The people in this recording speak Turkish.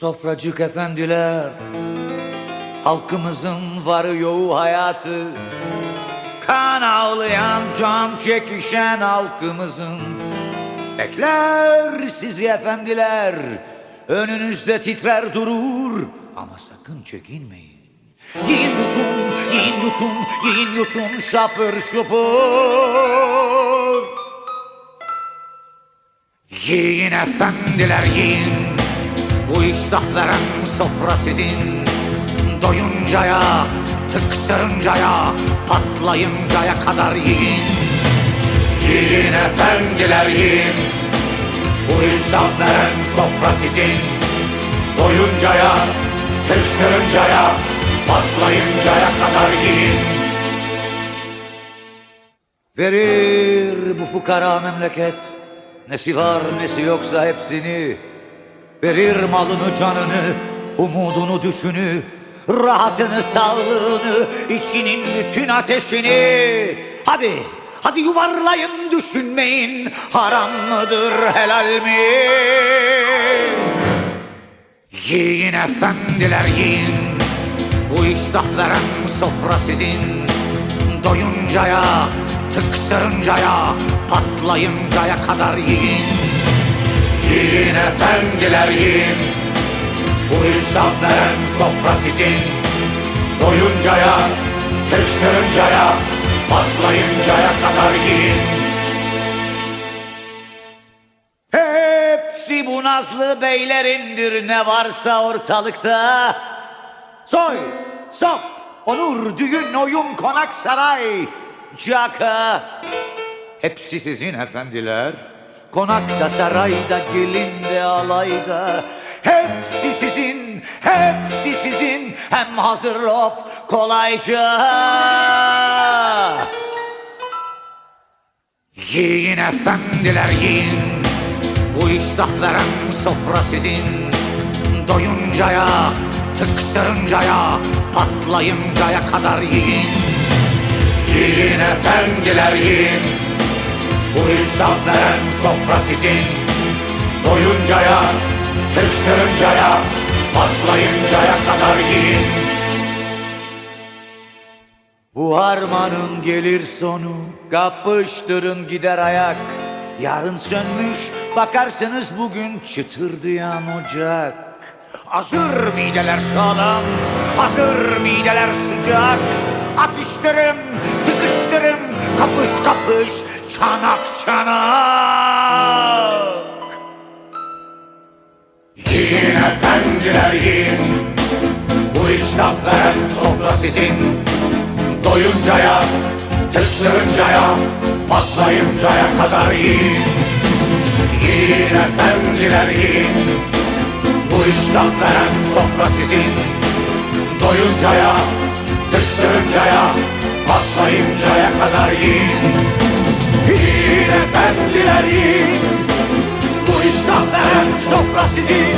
Sofracık efendiler Halkımızın varı yoğu hayatı. Kan ağlayan can çekişen halkımızın. Bekler sizi efendiler Önünüzde titrer durur. Ama sakın çekinmeyin. Yiyin yutun, yiyin yutun, yiyin yutun şapır şupur. Yiyin efendiler yiyin Bu iştahların sofra sizin. Doyuncaya, tıksırıncaya, patlayıncaya kadar yiyin. Yiyin efendiler yiyin. Bu iştahların sofra sizin. Doyuncaya, tıksırıncaya, patlayıncaya kadar yiyin. Verir bu fukara memleket. Nesi var nesi yoksa hepsini Verir malını canını Umudunu düşünü Rahatını sağlığını içinin bütün ateşini. Hadi hadi yuvarlayın düşünmeyin. Haram mıdır helal mi? Yiyin efendiler yiyin. Bu iştahların sofra sizin. Doyuncaya, tıksırıncaya, patlayıncaya kadar yiyin Yiyin efendiler yiyin Bu iştahların sofra sizin Doyuncaya, tıksırıncaya, patlayıncaya kadar yiyin Hepsi bu nazlı beylerindir ne varsa ortalıkta. Soy, sop, onur, düğün, oyun, konak, saray, caka. Hepsi sizin efendiler. Konakta, sarayda, gelinde, alayda. Hepsi sizin, hepsi sizin. Hem hazır hop kolayca. Yiyin efendiler yiyin Bu iştahların sofra sizin Doyuncaya, tıksırıncaya, patlayıncaya kadar yiyin Yiyin efendiler yiyin Bu iştahların sofra sizin. Doyuncaya, tıksırıncaya, patlayıncaya kadar yiyin. Bu harmanın gelir sonu Kapıştırın gider ayak. Yarın sönmüş Bakarsınız bugün çıtırdayan ocak. Hazır mideler sağlam Hazır mideler sıcak. Atıştırın, tıkıştırın Kapış kapış, çanak çanak Yiyin efendiler yiyin Bu iştahların sofra sizin. Doyuncaya, tıksırıncaya, patlayıncaya kadar yiyin Yiyin efendiler yiyin Bu iştahların sofra sizin. Doyuncaya, tıksırıncaya, patlayıncaya kadar Yiyin Bu